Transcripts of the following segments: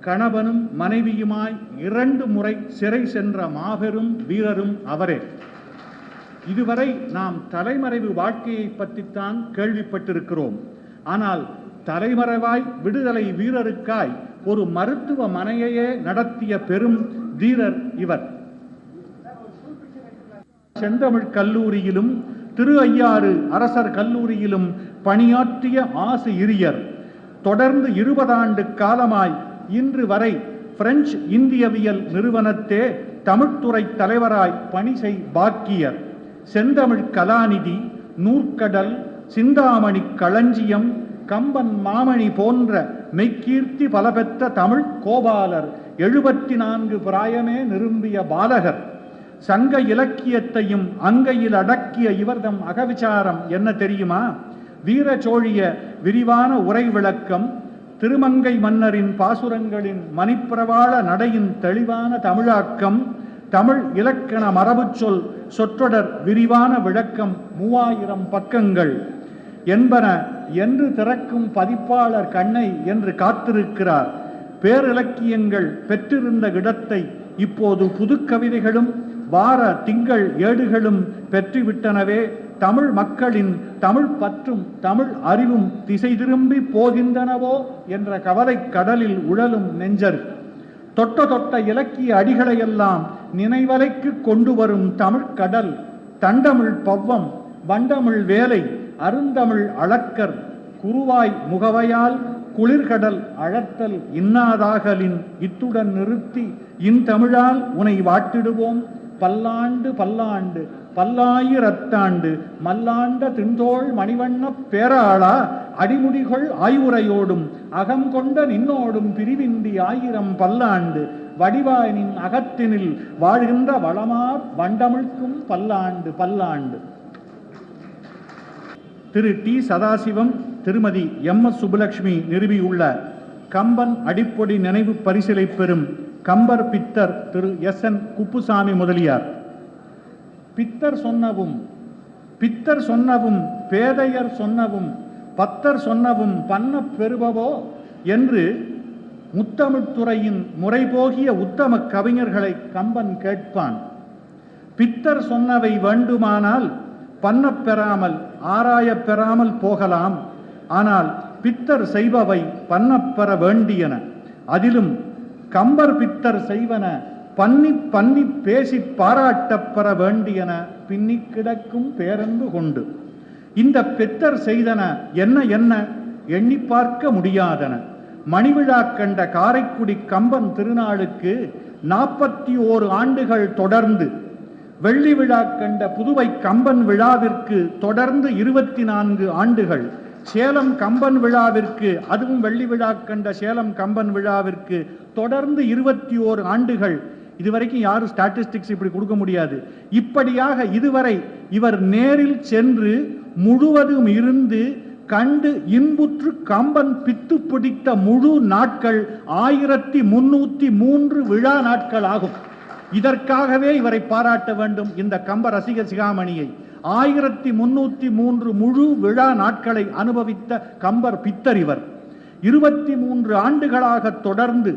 கணவனும் மனைவியுமாய் இரண்டு முறை சிறை சென்ற மாபெரும் வீரரும் அவரே. இதுவரை நாம் தலைமறைவு வாழ்க்கையை பற்றித்தான் கேள்விப்பட்டிருக்கிறோம். ஆனால் தலைமறைவாய் விடுதலை வீரருக்காய் ஒரு மருத்துவ மனையையே நடத்திய பெரும் தீரர் இவர். செந்தமிழ் கல்லூரியிலும் திரு ஐயாறு அரசர் கல்லூரியிலும் பணியாற்றிய ஆசிரியர். தொடர்ந்து இருபதாண்டு காலமாய் இன்று வரை பிரெஞ்சு இந்தியவியல் நிறுவனத்தே தமிழ்த்துறை தலைவராய் பணி செய் பாக்கியர் செந்தமிழ் கலாநிதி நூற்கடல் சிந்தாமணி களஞ்சியம் கம்பன் மாமணி போன்ற மெய்க்கீர்த்தி பல பெற்ற தமிழ் கோபாலர் எழுபத்தி நான்கு பிராயமே நிரும்பிய பாலகர். சங்க இலக்கியத்தையும் அங்கையில் அடக்கிய இவர்தம் அகவிசாரம் என்ன தெரியுமா? வீரச்சோழிய விரிவான உரை விளக்கம் திருமங்கை மன்னரின் பாசுரங்களின் மணிப்பிரவாள நடையின் தெளிவான தமிழாக்கம் தமிழ் இலக்கண மரபுச் சொல் சொற்றொடர் விரிவான விளக்கம் மூவாயிரம் பக்கங்கள் என்பன என்று திறக்கும் பதிப்பாளர் கண்ணை என்று காத்திருக்கிறார். பேரிலக்கியங்கள் பெற்றிருந்த இடத்தை இப்போது புதுக்கவிதைகளும் வார திங்கள் ஏடுகளும் பெற்றுவிட்டனவே தமிழ் மக்களின் தமிழ் பற்றும் தமிழ் அறிவும் திசை திரும்பி போகின்றனவோ என்ற கவலை கடலில் உழலும் நெஞ்சர். தொட்ட தொட்ட இலக்கிய அடிகளையெல்லாம் நினைவலைக்கு கொண்டு வரும் தமிழ் கடல் தண்டமிழ் பவ்வம் வண்டமிழ் வேலை அருந்தமிழ் அளக்கர் குருவாய் முகவையால் குளிர்கடல் அழத்தல் இன்னாதாகலின் இத்துடன் நிறுத்தி இன்தமிழால் உனை வாட்டிடுவோம் பல்லாண்டு பல்லாண்டு பல்லாயிரத்தாண்டு மல்லாண்ட தின்தோள் மணிவண்ண பேராளா அடிமுடிகள் ஆய்வுரையோடும் அகம் கொண்ட நின்னோடும் பிரிவின்றி ஆயிரம் பல்லாண்டு வடிவாயனின் அகத்தினில் வாழ்கின்ற வளமார் வண்டமிழ்க்கும் பல்லாண்டு பல்லாண்டு. Thiru T Sadasivam Thirumathi M S Subbulakshmi நிறுவியுள்ள Kamban அடிப்பொடி நினைவு பரிசிலை பெறும் கம்பர் பித்தர் திரு எஸ் என் குப்புசாமி முதலியார். பித்தர் சொன்னவும் பித்தர் சொன்னவும் பேதையர் சொன்னவும் பத்தர் சொன்னவும் பண்ண பெறுபவோ என்று முத்தமிழ்த்துறையின் முறைபோகிய உத்தம கவிஞர்களை கம்பன் கேட்பான். பித்தர் சொன்னவை வேண்டுமானால் பண்ணப் பெறாமல் ஆராயப் பெறாமல் போகலாம். ஆனால் பித்தர் செய்பவை பண்ணப் பெற வேண்டியன. அதிலும் கம்பர் பித்தர் செய்வன பன்னி பன்னி பேசி பாராட்டப்பெற வேண்டியன பின்னி கிடக்கும் பேரன்பு கொண்டு. இந்த பெத்தர் செய்தன என்ன என்ன எண்ணி பார்க்க முடியாதன. மணிவிழா கண்ட காரைக்குடி கம்பன் திருநாளுக்கு நாற்பத்தி ஓரு ஆண்டுகள் தொடர்ந்து வெள்ளி விழா கண்ட புதுவை கம்பன் விழாவிற்கு தொடர்ந்து இருபத்தி நான்கு ஆண்டுகள் சேலம் கம்பன் விழாவிற்கு அதுவும் வெள்ளி விழா கண்ட சேலம் கம்பன் விழாவிற்கு தொடர்ந்து இருபத்தி ஓரு ஆண்டுகள் இதுவரைக்கும் யாரும் ஸ்டாட்டிஸ்டிக்ஸ் இப்படி கொடுக்க முடியாது. இப்படியாக இதுவரை இவர் நேரில் சென்று முழுவதும் இருந்து கண்டு இன்புற்று கம்பன் பித்து பிடித்த முழு நாட்கள் ஆயிரத்தி முன்னூத்தி மூன்று விழா நாட்கள் ஆகும். இதற்காகவே இவரை பாராட்ட வேண்டும் இந்த கம்ப ரசிக சிகாமணியை. ஆயிரத்தி முன்னூத்தி மூன்று முழு விழா நாட்களை அனுபவித்த கம்பர் பித்தர் இவர். இருபத்தி மூன்று ஆண்டுகளாக தொடர்ந்து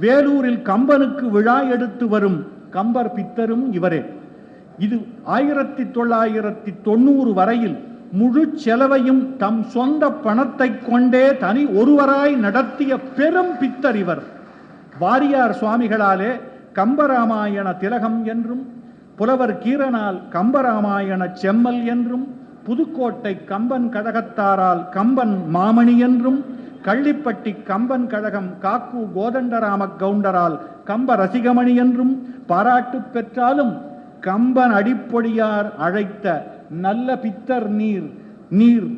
வேலூரில் கம்பனுக்கு விழா எடுத்து வரும் கம்பர் பித்தரும் இவரே. இது ஆயிரத்தி தொள்ளாயிரத்தி தொண்ணூறு வரையில் முழு செலவையும் தம் சொந்த பணத்தை கொண்டே தனி ஒருவராய் நடத்திய பெரும் பித்தர் இவர். வாரியார் சுவாமிகளாலே கம்பராமாயண திலகம் என்றும் புலவர் கீரனால் கம்பராமாயண செம்மல் என்றும் புதுக்கோட்டை கம்பன் கழகத்தாரால் கம்பன் மாமணி என்றும் கள்ளிப்பட்டி கம்பன் கழகம் காக்கு கோதண்டராம கவுண்டரால் கம்ப ரசிகமணி என்றும் பாராட்டு பெற்றாலும் கம்பன் அடிப்பொடியார் அழைத்த நல்ல பித்தர் நீர் நீர்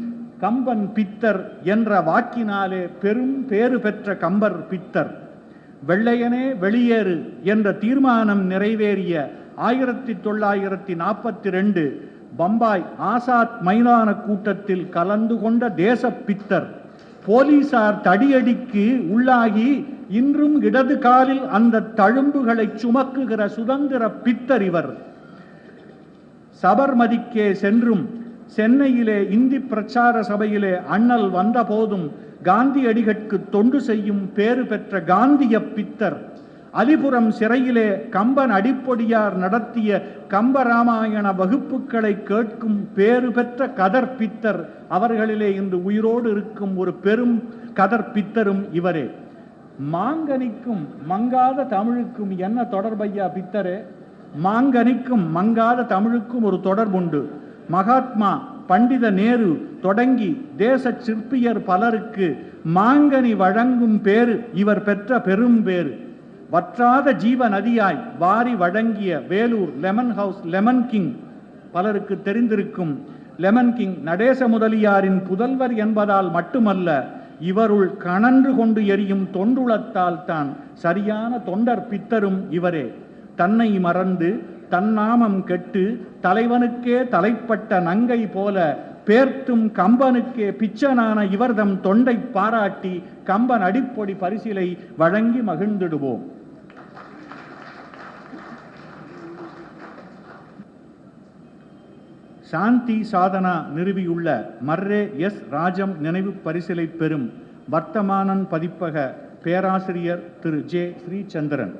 கம்பன் பித்தர் என்ற வாக்கினாலே பெரும் பேறு பெற்ற கம்பர் பித்தர். வெள்ளையனே வெளியேறு என்ற தீர்மானம் நிறைவேறிய ஆயிரத்தி தொள்ளாயிரத்தி நாற்பத்தி ரெண்டு பம்பாய் ஆசாத் மைதான கூட்டத்தில் கலந்து கொண்ட தேச பித்தர். போலீசார் தடியடிக்கு உள்ளாகி இன்றும் இடது காலில் அந்த தழும்புகளை சுமக்குகிற சுதந்திர பித்தர் இவர். சபர்மதிக்கே சென்றும் சென்னையிலே இந்தி பிரச்சார சபையிலே அண்ணல் வந்தபோதும் காந்தியடிகட்கு தொண்டு செய்யும் பேறு பெற்ற காந்திய பித்தர். அலிபுரம் சிறையிலே கம்பன் அடிப்பொடியார் நடத்திய கம்பராமாயண வகுப்புகளை கேட்கும் பேறு பெற்ற கதர் பித்தர் அவர்களிலே இன்று உயிரோடு இருக்கும் ஒரு பெரும் கதர் பித்தரும் இவரே. மாங்கனிக்கும் மங்காத தமிழுக்கும் என்ன தொடர்பையா பித்தரே? மாங்கனிக்கும் மங்காத தமிழுக்கும் ஒரு தொடர்புண்டு. மகாத்மா பண்டித நேரு தொடங்கி தேச சிற்பியர் பலருக்கு மாங்கனி வழங்கும் பேரு இவர் பெற்ற பெரும் பேரு வற்றாத ஜீவ நதியாய் வாரி வழங்கிய Vellore lemon house lemon king. பலருக்கு தெரிந்திருக்கும் லெமன் கிங் நடேச முதலியாரின் புதல்வர் என்பதால் மட்டுமல்ல இவருள் கணன்று கொண்டு எரியும் தொண்டுளத்தால் தான் சரியான தொண்டர் பித்தரும் இவரே. தன்னை மறந்து தன்னாமம் கெட்டு தலைவனுக்கே தலைப்பட்ட நங்கை போல பேர்த்தும் கம்பனுக்கே பிச்சனான இவர்தம் தொண்டை பாராட்டி கம்பன் அடிப்பொடி பரிசிலை வழங்கி மகிழ்ந்திடுவோம். சாந்தி சாதனா நிறுவியுள்ள மர்ரே எஸ் ராஜம் நினைவு பரிசிலை பெறும் வர்த்தமானன் பதிப்பக பேராசிரியர் திரு ஜே ஸ்ரீச்சந்திரன்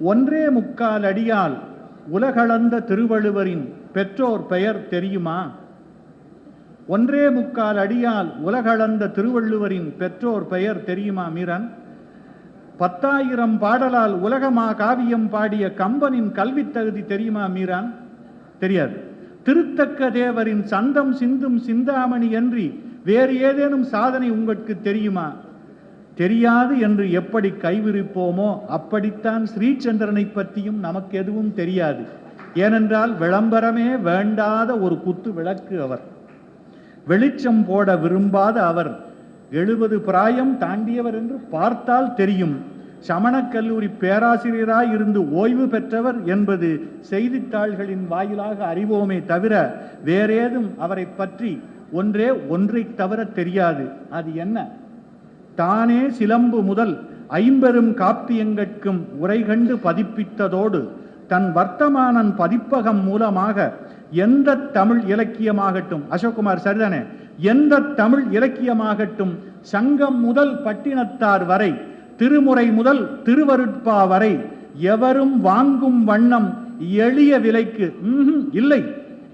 ஒன்றே முக்கால் அடியால் உலகளந்த திருவள்ளுவரின் பெற்றோர் பெயர் தெரியுமா? ஒன்றே முக்கால் அடியால் உலகளந்த திருவள்ளுவரின் பெற்றோர் பெயர் தெரியுமா மீரன்? பத்தாயிரம் பாடலால் உலகமா காவியம் பாடிய கம்பனின் கல்வித் தகுதி தெரியுமா மீரான்? தெரியாது. திருத்தக்க தேவரின் சந்தம் சிந்தும் சிந்தாமணி அன்றி வேறு ஏதேனும் சாதனை உங்களுக்கு தெரியுமா? தெரியாது என்று எப்படி கைவிரிப்போமோ அப்படித்தான் ஸ்ரீச்சந்திரனை பற்றியும் நமக்கு எதுவும் தெரியாது. ஏனென்றால் விளம்பரமே வேண்டாத ஒரு குத்து விளக்கு அவர். வெளிச்சம் போட விரும்பாத அவர். எழுபது பிராயம் தாண்டியவர் என்று பார்த்தால் தெரியும். சமணக் கல்லூரி பேராசிரியராய் இருந்து ஓய்வு பெற்றவர் என்பது செய்தித்தாள்களின் வாயிலாக அறிவோமே தவிர வேறேதும் அவரை பற்றி ஒன்றே ஒன்றை தவிர தெரியாது. அது என்ன? தானே சிலம்பு முதல் ஐம்பெரும் காப்பியங்கட்கும் உரைகண்டு பதிப்பித்ததோடு தன் வர்த்தமானன் பதிப்பகம் மூலமாக எந்த தமிழ் இலக்கியமாகட்டும் அசோக்குமார் சரிதானே? எந்த தமிழ் இலக்கியமாகட்டும் சங்கம் முதல் பட்டினத்தார் வரை திருமுறை முதல் திருவருட்பா வரை எவரும் வாங்கும் வண்ணம் எளிய விலைக்கு இல்லை.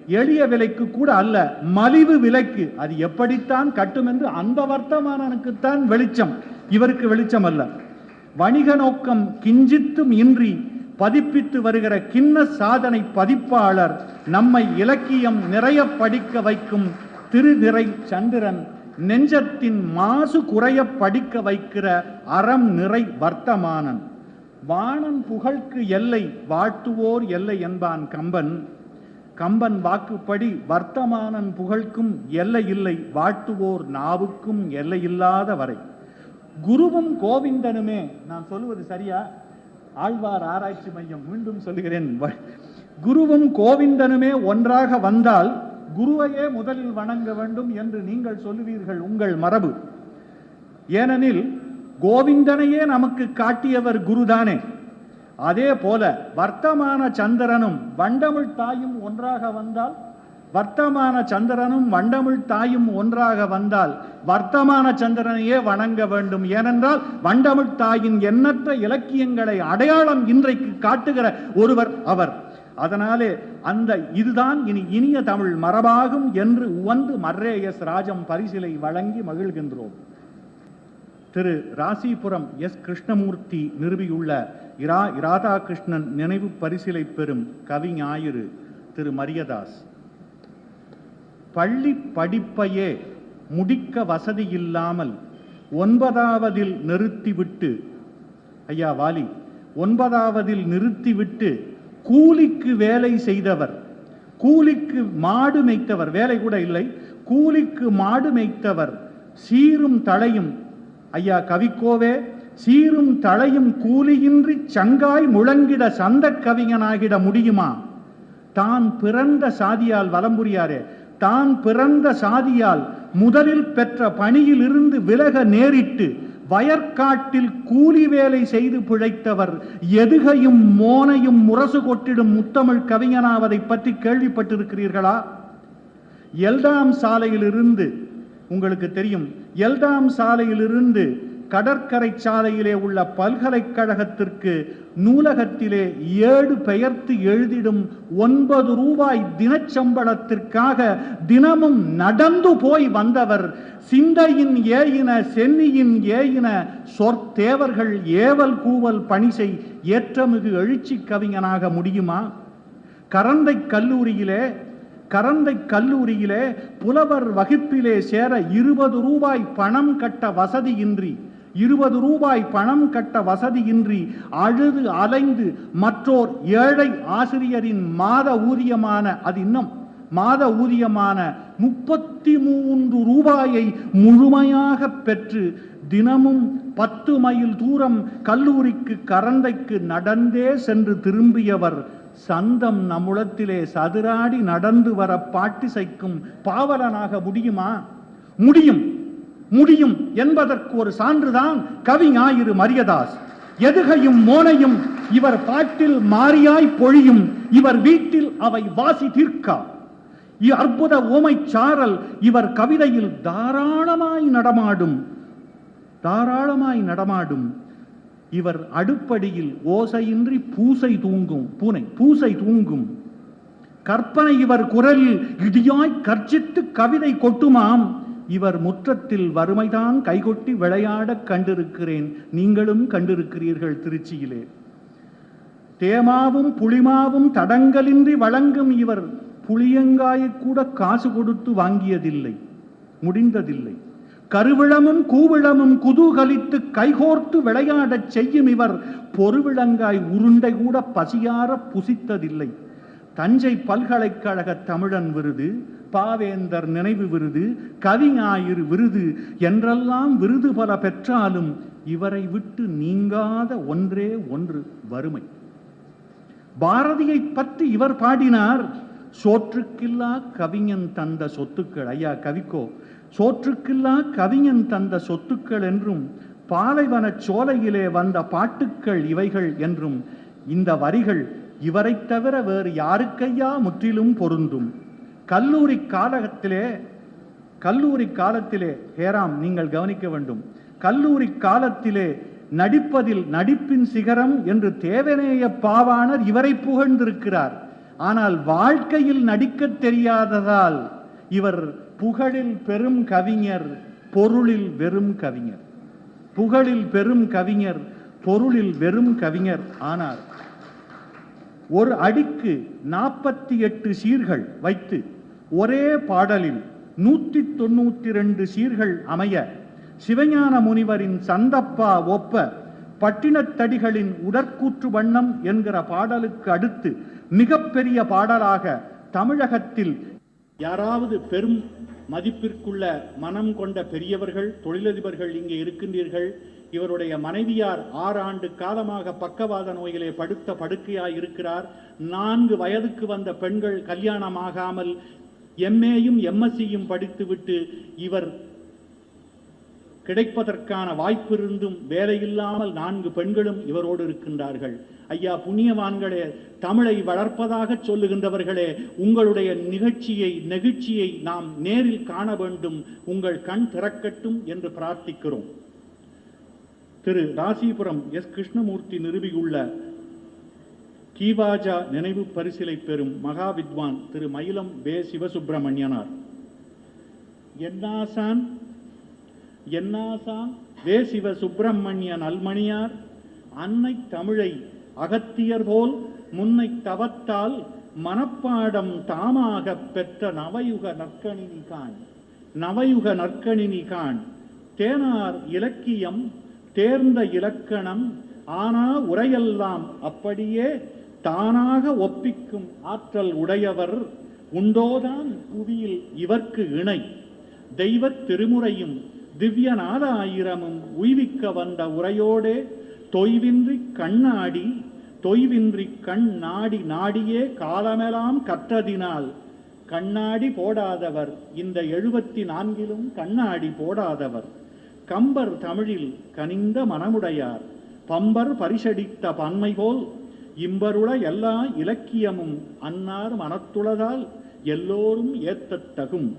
எளிய விலைக்கு கூட அல்ல மலிவு விலைக்கு. அது எப்படித்தான் கட்டும் என்று அந்த வர்த்தமானனுக்குத்தான் வெளிச்சம். இவருக்கு வெளிச்சம் அல்ல. வணிக நோக்கம் கிஞ்சித்தும் இன்றி பதிப்பித்து வருகிற கிண்ண சாதனை பதிப்பாளர் நம்மை இலக்கியம் நிறைய படிக்க வைக்கும் திருநிறை சந்திரன் நெஞ்சத்தின் மாசு குறைய படிக்க வைக்கிற அறம் நிறை வர்த்தமானன். வானன் புகழ்க்கு எல்லை வாழ்த்துவோர் எல்லை என்பான் கம்பன். கம்பன் வாக்குப்படி வர்த்தமானன் புகழ்க்கும் எல்லை இல்லை வாழ்த்துவோர் நாவுக்கும் எல்லை இல்லாத வரை. குருவும் கோவிந்தனுமே நான் சொல்லுவது சரியா? ஆழ்வார் ஆராய்ச்சி மையம் மீண்டும் சொல்லுகிறேன். குருவும் கோவிந்தனுமே ஒன்றாக வந்தால் குருவையே முதலில் வணங்க வேண்டும் என்று நீங்கள் சொல்லுவீர்கள் உங்கள் மரபு. ஏனெனில் கோவிந்தனையே நமக்கு காட்டியவர் குருதானே. அதே போல வர்த்தமான சந்திரனும் வண்டமிழ் தாயும் ஒன்றாக வந்தால் வர்த்தமான சந்திரனும் வண்டமிழ் தாயும் ஒன்றாக வந்தால் வர்த்தமான சந்திரனையே வணங்க வேண்டும். ஏனென்றால் வண்டமிழ் தாயின் எண்ணற்ற இலக்கியங்களை அடையாளம் இன்றைக்கு காட்டுகிற ஒருவர் அவர். அதனாலே அந்த இதுதான் இனி இனிய தமிழ் மரபாகும் என்று உவந்து மர்ரே எஸ் ராஜம் பரிசிலை வழங்கி மகிழ்கின்றோம். திரு ராசிபுரம் எஸ் கிருஷ்ணமூர்த்தி நிறுவியுள்ள இரா இராதாகிருஷ்ணன் நினைவு பரிசிலை பெறும் கவி ஞாயிறு திரு மரியதாஸ். பள்ளி படிப்பையே முடிக்க வசதியில்லாமல் ஒன்பதாவதில் நிறுத்திவிட்டு ஐயா வாலி ஒன்பதாவதில் நிறுத்திவிட்டு கூலிக்கு வேலை செய்தவர் கூலிக்கு மாடு மேய்த்தவர் வேலை கூட இல்லை கூலிக்கு மாடு மேய்த்தவர் சீரும் தழையும் ஐயா கவிக்கோவே சீரும் தழையும் கூலியின்றி சங்காய் முழங்கிட சந்த கவிஞனாகிட முடியுமா? தான் பிறந்த சாதியால் வலம் புரியாரே தான் பிறந்த சாதியால் முதலில் பெற்ற பணியிலிருந்து விலக நேரிட்டு வயற்காட்டில் கூலி வேலை செய்து பிழைத்தவர் எதுகையும் மோனையும் முரசு கொட்டிடும் முத்தமிழ் கவிஞனாவதை பற்றி கேள்விப்பட்டிருக்கிறீர்களா? எல்டாம் சாலையிலிருந்து உங்களுக்கு தெரியும் எல்டாம் சாலையிலிருந்து கடற்கரை சாலையிலே உள்ள பல்கலைக்கழகத்திற்கு நூலகத்திலே ஏடு பெயர்த்து எழுதிடும் ஒன்பது ரூபாய் தினச்சம்பளத்திற்காக தினமும் நடந்து போய் வந்தவர் சிந்தையின் ஏயின சென்னியின் ஏயின சொற்தேவர்கள் ஏவல் கூவல் பணிசை ஏற்றமிகு எழுச்சி கவிஞனாக முடியுமா? கரந்தை கல்லூரியிலே கரந்தை கல்லூரியிலே புலவர் வகுப்பிலே சேர இருபது ரூபாய் பணம் கட்ட வசதியின்றி இருபது ரூபாய் பணம் கட்ட வசதியின்றி அழுது அலைந்து மற்றோர் ஏழை ஆசிரியரின் மாத ஊதியமான அது இன்னும் மாத ஊதியமான முப்பத்தி மூன்று ரூபாயை முழுமையாக பெற்று தினமும் பத்து மைல் தூரம் கல்லூரிக்கு கரந்தைக்கு நடந்தே சென்று திரும்பியவர் சந்தம் நம்முளத்திலே சதுராடி நடந்து வர பாட்டிசைக்கும் பாவலனாக முடியுமா? முடியும். முடியும் என்பதற்கு ஒரு சான்றுதான் கவி ஞாயிறு மரியதாஸ். எதுகையும் மோனையும் இவர் பாட்டில் மாறியாய் பொழியும் இவர் வீட்டில் அவை வாசி தீர்க்கா. இ- அற்புத ஓமைச் சாரல் இவர் கவிதையில் தாராளமாய் நடமாடும் தாராளமாய் நடமாடும். இவர் அடுப்படியில் ஓசையின்றி பூசை தூங்கும் பூனை பூசை தூங்கும். கற்பனை இவர் குரலில் இடியாய் கர்ச்சித்து கவிதை கொட்டுமாம் இவர் முற்றத்தில் வறுமைதான் கைகொட்டி விளையாடக் கண்டிருக்கிறேன். நீங்களும் கண்டிருக்கிறீர்கள் திருச்சியிலே. தேமாவும் புளிமாவும் தடங்கலின்றி வழங்கும் இவர் புளியங்காயை கூட காசு கொடுத்து வாங்கியதில்லை முடிந்ததில்லை. கருவிளமும் கூவிளமும் குதூகலித்து கைகோர்த்து விளையாடச் செய்யும் இவர் பொருவிளங்காய் உருண்டை கூட பசியார புசித்ததில்லை. தஞ்சை பல்கலைக்கழக தமிழன் விருது பாவேந்தர் நினைவு விருது கவிஞாயிறு விருது என்றெல்லாம் விருது பல பெற்றாலும் இவரை விட்டு நீங்காத ஒன்றே ஒன்று வறுமை. பாரதியை பற்றி இவர் பாடினார் சோற்றுக்கில்லா கவிஞன் தந்த சொத்துக்கள். ஐயா கவிக்கோ சோற்றுக்கில்லா கவிஞன் தந்த சொத்துக்கள் என்றும் பாலைவனச் சோலையிலே வந்த பாட்டுக்கள் இவைகள் என்றும் இந்த வரிகள் இவரைத் தவிர வேறு யாருக்கையா முற்றிலும் பொருந்தும்? கல்லூரி காலகத்திலே கல்லூரி காலத்திலே ஹேராம் நீங்கள் கவனிக்க வேண்டும். கல்லூரி காலத்திலே நடிப்பதில் நடிப்பின் சிகரம் என்று தேவநேய பாவாணர் இவரை புகழ்ந்திருக்கிறார். ஆனால் வாழ்க்கையில் நடிக்கத் தெரியாததால் இவர் புகழில் பெரும் கவிஞர் பொருளில் வெறும் கவிஞர். புகழில் பெரும் கவிஞர் பொருளில் வெறும் கவிஞர் ஆனார். ஒரு அடிக்கு நாற்பத்தி எட்டு சீர்கள் வைத்து ஒரே பாடலில் நூற்றி தொண்ணூத்தி ரெண்டு சீர்கள் அமைய சிவஞான முனிவரின் சந்தப்பா ஒப்ப பட்டினத்தடிகளின் உடற்கூற்று வண்ணம் என்கிற பாடலுக்கு அடுத்து மிகப்பெரிய பாடலாக தமிழகத்தில் யாராவது பெரும் மதிப்பிற்குள்ள மனம் கொண்ட பெரியவர்கள் தொழிலதிபர்கள் இங்கே இருக்கின்றீர்கள். இவருடைய மனைவியார் ஆறு ஆண்டு காலமாக பக்கவாத நோயிலே படுத்த படுக்கையாய் இருக்கிறார் நான்கு வயதுக்கு வந்த பெண்கள் கல்யாணமாகாமல் எம்ஏயும் எம்எஸ்சியும் படித்துவிட்டு இவர் கிடைப்பதற்கான வாய்ப்பு இருந்தும் வேலையில்லாமல் நான்கு பெண்களும் இவரோடு இருக்கின்றார்கள். ஐயா புண்ணியவான்களே தமிழை வளர்ப்பதாக சொல்லுகின்றவர்களே உங்களுடைய நிகழ்ச்சியை நெகிழ்ச்சியை நாம் நேரில் காண வேண்டும். உங்கள் கண் திறக்கட்டும் என்று பிரார்த்திக்கிறோம். திரு ராசிபுரம் எஸ். கிருஷ்ணமூர்த்தி நிறுவியுள்ள கீவாஜா நினைவு பரிசிலை பெறும் மகா வித்வான் திரு மயிலம் பே சிவசுப்பிரமணியனார். என்னாசான்? என்னாசான்? வே சிவ சுப்பிரமணியன் அல்மணியார் அன்னை தமிழை அகத்தியர் போல் முன்னை தவத்தால் மனப்பாடம் தாமாக பெற்ற நவயுக நற்கணினி காண் நவயுக நற்கணினி காண் தேனார் இலக்கியம் தேர்ந்த இலக்கணம் ஆனா உரையெல்லாம் அப்படியே தானாக ஒப்பிக்கும் ஆற்றல் உடையவர் உண்டோதான் புவியில் இவர்க்கு இணை. தெய்வத் திருமுறையும் திவ்யநாத ஆயிரமும் உய்விக்க வந்த உரையோடே தொய்வின்றி கண்ணாடி தொய்வின்றி கண் நாடி நாடியே காலமெல்லாம் கற்றதினால் கண்ணாடி போடாதவர் இந்த எழுபத்தி நான்கிலும் கண்ணாடி போடாதவர். கம்பர் தமிழில் கனிந்த மனமுடையார் பம்பர் பரிசடித்த பன்மை போல் இம்பருள எல்லா இலக்கியமும் அன்னார் மனத்துளதால் எல்லோரும் ஏத்தத்தகும்.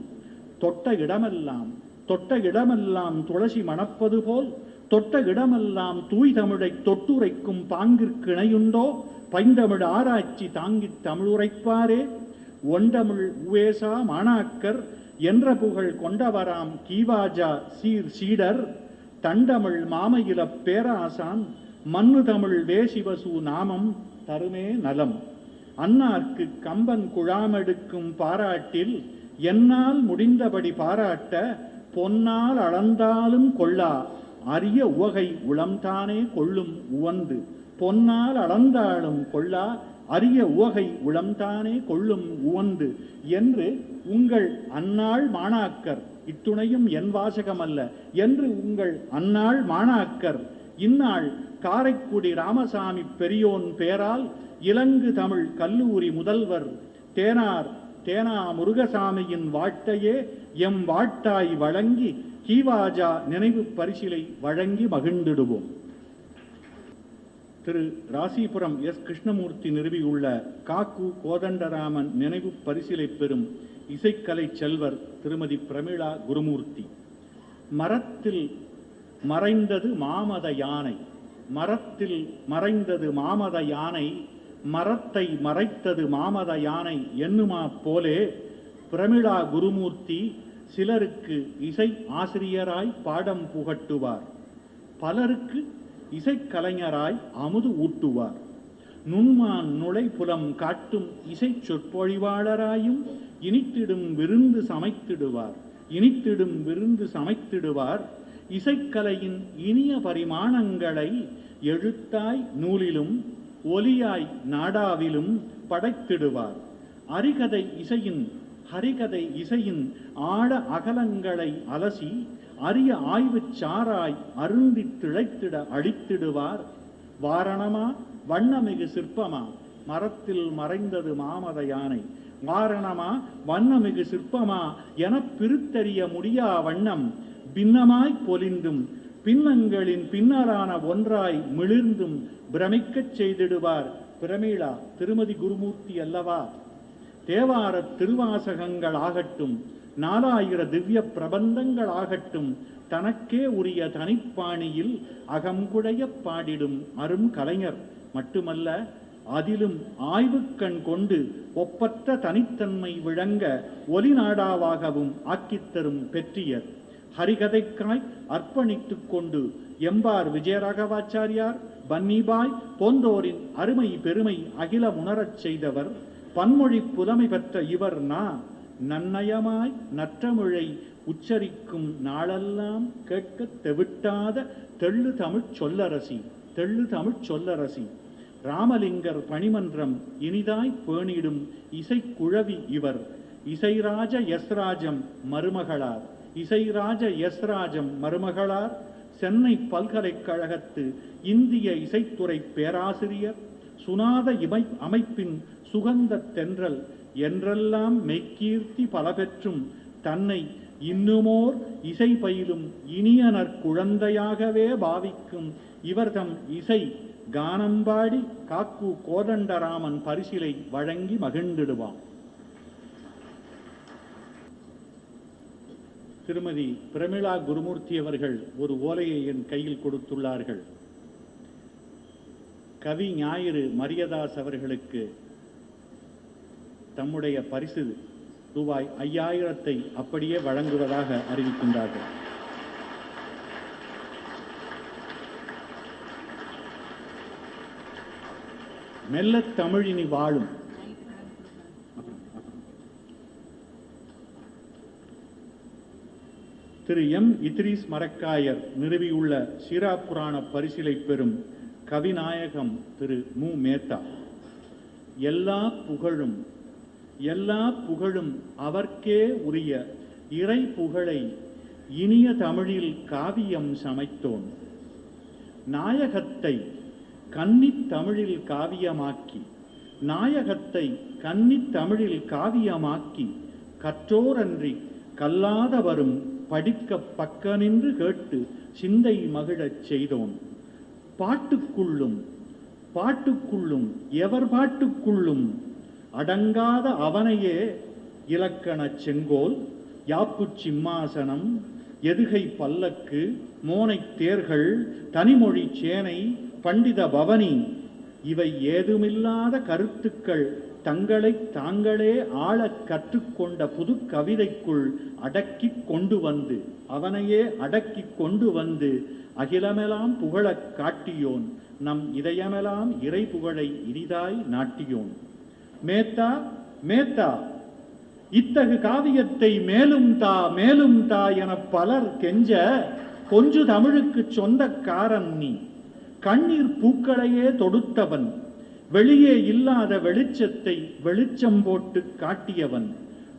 தொட்ட இடமெல்லாம் தொட்ட இடமெல்லாம் துளசி மணப்பது போல் தொட்ட இடமெல்லாம் தூய் தமிழை தொட்டுரைக்கும் பாங்கிற்கு இணையுண்டோ பைந்தமிழ் ஆராய்ச்சி தாங்கித் தமிழுரைப்பாரே? ஒண்டமிழ் உவேசா மாணாக்கர் என்ற புகழ் கொண்டவராம் கீவாஜா சீர் சீடர். தண்டமிழ் மாமயிலப் பேராசான் மண்ணு தமிழ் வேசிவசு நாமம் தருமே நலம். அன்னார்க்கு கம்பன் குழாமெடுக்கும் பாராட்டில் என்னால் முடிந்தபடி பாராட்ட பொன்னால் அளந்தாலும் கொள்ளா. அரிய உவகை உளம்தானே கொள்ளும் உவந்து. பொன்னால் அளந்தாலும் கொள்ளா. அரிய உவகை உளம்தானே கொள்ளும் உவந்து. என்று உங்கள் அன்னாள் மாணாக்கர் இத்துணையும் என் வாசகமல்ல என்று உங்கள் அன்னாள் மாணாக்கர் இந்நாள் காரைக்குடி ராமசாமி பெரியோன் பேரால் இலங்கு தமிழ் கல்லூரி முதல்வர் தேனார் தேனா முருகசாமியின் வாட்டையே எம் வாட்டாய் வழங்கி கீவாஜா நினைவு பரிசிலை வழங்கி மகிழ்ந்திடுவோம். திரு ராசிபுரம் எஸ். கிருஷ்ணமூர்த்தி நிறுவியுள்ள காக்கு கோதண்டராமன் நினைவு பரிசிலை பெறும் இசைக்கலை செல்வர் திருமதி பிரமிளா குருமூர்த்தி. மரத்தில் மறைந்தது மாமத யானை. மரத்தில் மறைந்தது மாமத யானை மரத்தை மறைத்தது மாமத யானை என்னுமா போலே? பிரமிளா குருமூர்த்தி சிலருக்கு இசை ஆசிரியராய் பாடம் புகட்டுவார். பலருக்கு இசைக்கலைஞராய் அமுது ஊட்டுவார். நுண்மான் நுழைப்புலம் காட்டும் இசை சொற்பொழிவாளராயும் இனித்திடும் விருந்து சமைத்திடுவார். இனித்திடும் விருந்து சமைத்திடுவார். இசைக்கலையின் இனிய பரிமாணங்களை எழுத்தாய் நூலிலும் ஒலியாய் நாடாவிலும் படைத்திடுவார். அரிகதை இசையின் ஹரிகதை இசையின் ஆழ அகலங்களை அலசி அரிய ஆய்வுச் சாராய் அருந்தி திளைத்திட அழித்திடுவார். வாரணமா வண்ணமிகு சிற்பமா மரத்தில் மறைந்தது மாமத யானை. வாரணமா வண்ணமிகு சிற்பமா எனப் பிரித்தறிய முடியா வண்ணம் பின்னமாய் பொலிந்தும் பின்னங்களின் பின்னரான ஒன்றாய் மிளிர்ந்தும் பிரமிக்கச் செய்திடுவார். பிரமீளா திருமதி குருமூர்த்தி அல்லவா? தேவார திருவாசகங்கள் ஆகட்டும் நாலாயிர திவ்ய பிரபந்தங்கள் ஆகட்டும் தனக்கே உரிய தனிப்பாணியில் அகங்குடைய பாடிடும் அரும் கலைஞர். மட்டுமல்ல அதிலும் ஆய்வுக்கண் கொண்டு ஒப்பற்ற தனித்தன்மை விளங்க ஒலிநாடாவாகவும் ஆக்கித்தரும் பெற்றியர். ஹரிகதைக்காய் அர்ப்பணித்துக் கொண்டு எம்பார் விஜயராகவாச்சாரியார் பன்னிபாய் போன்றோரின் அருமை பெருமை அகில உணரச் செய்தவர் பன்மொழி புலமை பெற்ற இவர் நா நன்னயமாய் நற்றமிழை உச்சரிக்கும் நாளெல்லாம் கேட்க தெவிட்டாத தெள்ளு தமிழ்ச் சொல்லரசி தெள்ளு தமிழ் சொல்லரசி. ராமலிங்கர் பணிமன்றம் இனிதாய் பேணிடும் இசைக்குழவி இவர் இசைராஜ எஸ்ராஜம் மருமகளார். இசைராஜ எஸ்ராஜம் மருமகளார் சென்னை பல்கலைக்கழகத்து இந்திய இசைத்துறை பேராசிரியர் சுனாத இமை அமைப்பின் சுகந்த தென்றல் என்றெல்லாம் மெய்க்கீர்த்தி பல பெற்றும் தன்னை இன்னுமோர் இசை பயிலும் இனியனர் குழந்தையாகவே பாவிக்கும் இவர்தம் இசை கானம்பாடி காக்கு கோதண்டராமன் பரிசிலை வழங்கி மகிழ்ந்திடுவான். திருமதி பிரமிளா குருமூர்த்தி அவர்கள் ஒரு ஓலையை என் கையில் கொடுத்துள்ளார்கள். கவி ஞாயிறு மரியதாஸ் அவர்களுக்கு தம்முடைய பரிசு ரூபாய் ஐயாயிரத்தை அப்படியே வழங்குவதாக அறிவிக்கின்றார்கள். மெல்ல தமிழினி வாழும் திரு எம். இத்ரீஸ் மரக்காயர் நிறுவியுள்ள சீரா புராண பரிசிலை பெறும் கவிநாயகம் திரு மு. மேத்தா. எல்லா புகழும் எல்லா புகழும் அவர்க்கே உரிய இறை புகழை இனிய தமிழில் காவியம் சமைத்தோம். நாயகத்தை கன்னித் தமிழில் காவியமாக்கி நாயகத்தை கன்னித் தமிழில் காவியமாக்கி கற்றோரன்றி கல்லாதவரும் படிக்க பக்க நின்று கேட்டு சிந்தை மகிழச் செய்தோம். பாட்டுக்குள்ளும் பாட்டுக்குள்ளும் எவர் பாட்டுக்குள்ளும் அடங்காத அவனையே இலக்கணச் செங்கோல் யாப்புச் சிம்மாசனம் எதுகை பல்லக்கு மோனைத் தேர்கள் தனிமொழி சேனை பண்டித பவனி இவை ஏதுமில்லாத கருத்துக்கள். தங்களை தாங்களே ஆளக் கற்றுக்கொண்ட புது கவிதைக்குள் அடக்கிக் கொண்டு வந்து அவனையே அடக்கிக் கொண்டு வந்து அகிலமெல்லாம் புகழக் காட்டியோன் நம் இதயமெல்லாம் இறை புகழை இனிதாய் நாட்டியோன். மேத்தா மேத்தா இத்தகு காவியத்தை மேலும் தா மேலும் தா என பலர் கெஞ்ச கொஞ்சு தமிழுக்கு சொந்தக்காரன் நீ. கண்ணீர் பூக்களையே தொடுத்தவன் வெளியே இல்லாத வெளிச்சத்தை வெளிச்சம் போட்டு காட்டியவன்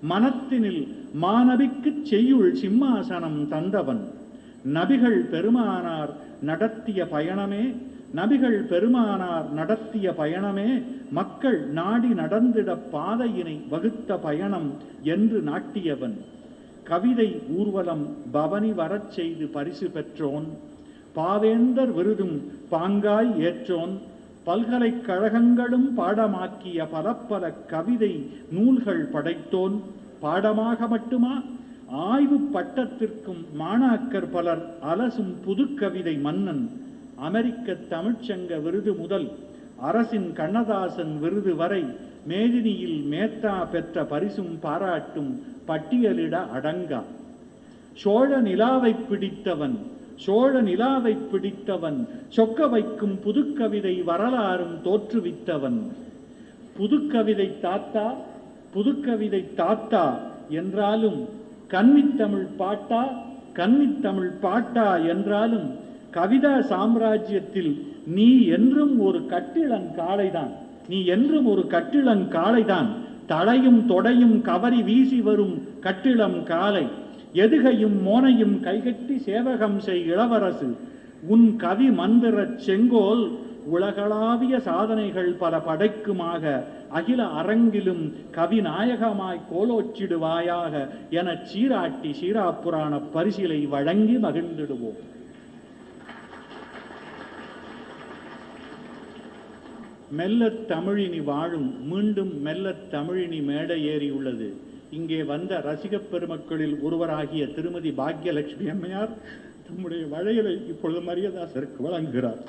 மனத்தினில் மாணவிக்குச் செய்யுள் சிம்மாசனம் தந்தவன். நபிகள் பெருமானார் நடத்திய பயணமே நபிகள் பெருமானார் நடத்திய பயணமே மக்கள் நாடி நடந்திட பாதையினை வகுத்த பயணம் என்று நாட்டியவன். கவிதை ஊர்வலம் பவனி வரச் செய்து பரிசு பெற்றோன். பாவேந்தர் விருதும் பாங்காய் ஏற்றோன். பல்கலைக்கழகங்களும் பாடமாக்கிய பல பல கவிதை நூல்கள் படைத்தோன். பாடமாக மட்டுமா? ஆய்வு பட்டத்திற்கும் மாணாக்கர் பலர் அலசும் புதுக்கவிதை மன்னன். அமெரிக்க தமிழ்ச்சங்க விருது முதல் அரசின் கண்ணதாசன் விருது வரை மேதினியில் மேத்தா பெற்ற பரிசும் பாராட்டும் பட்டியலிட அடங்கா. சோழ நிலாவை பிடித்தவன் சோழ நிலாவை பிடித்தவன் சொக்க வைக்கும் புதுக்கவிதை வரலாறும் தோற்றுவித்தவன். புதுக்கவிதை தாத்தா புதுக்கவிதை தாத்தா என்றாலும் கன்னித்தமிழ் பாட்டா கன்னித்தமிழ் பாட்டா என்றாலும் கவிதா சாம்ராஜ்யத்தில் நீ என்றும் ஒரு கட்டிளங்காளைதான் நீ என்றும் ஒரு கட்டிளங்காளைதான் தலையும் தொடையும் கவரி வீசி வரும் கட்டிளம் காலை எதுகையும் மோனையும் கைகட்டி சேவகம் செய் இளவரசு. உன் கவி மந்திரச் செங்கோல் உலகளாவிய சாதனைகள் பல படைக்குமாக. அகில அரங்கிலும் கவி நாயகமாய் கோலோச்சிடுவாயாக என சீராட்டி சீராப்புராண பரிசிலை வழங்கி மகிழ்ந்திடுவோம். மெல்ல தமிழினி வாழும் மீண்டும் மெல்ல தமிழினி மேடை ஏறியுள்ளது. இங்கே வந்த ரசிகப் பெருமக்களில் ஒருவராகிய திருமதி பாக்யலட்சுமி அம்மையார் தம்முடைய வழையலை இப்பொழுது மரியதாசருக்கு வழங்குகிறார்.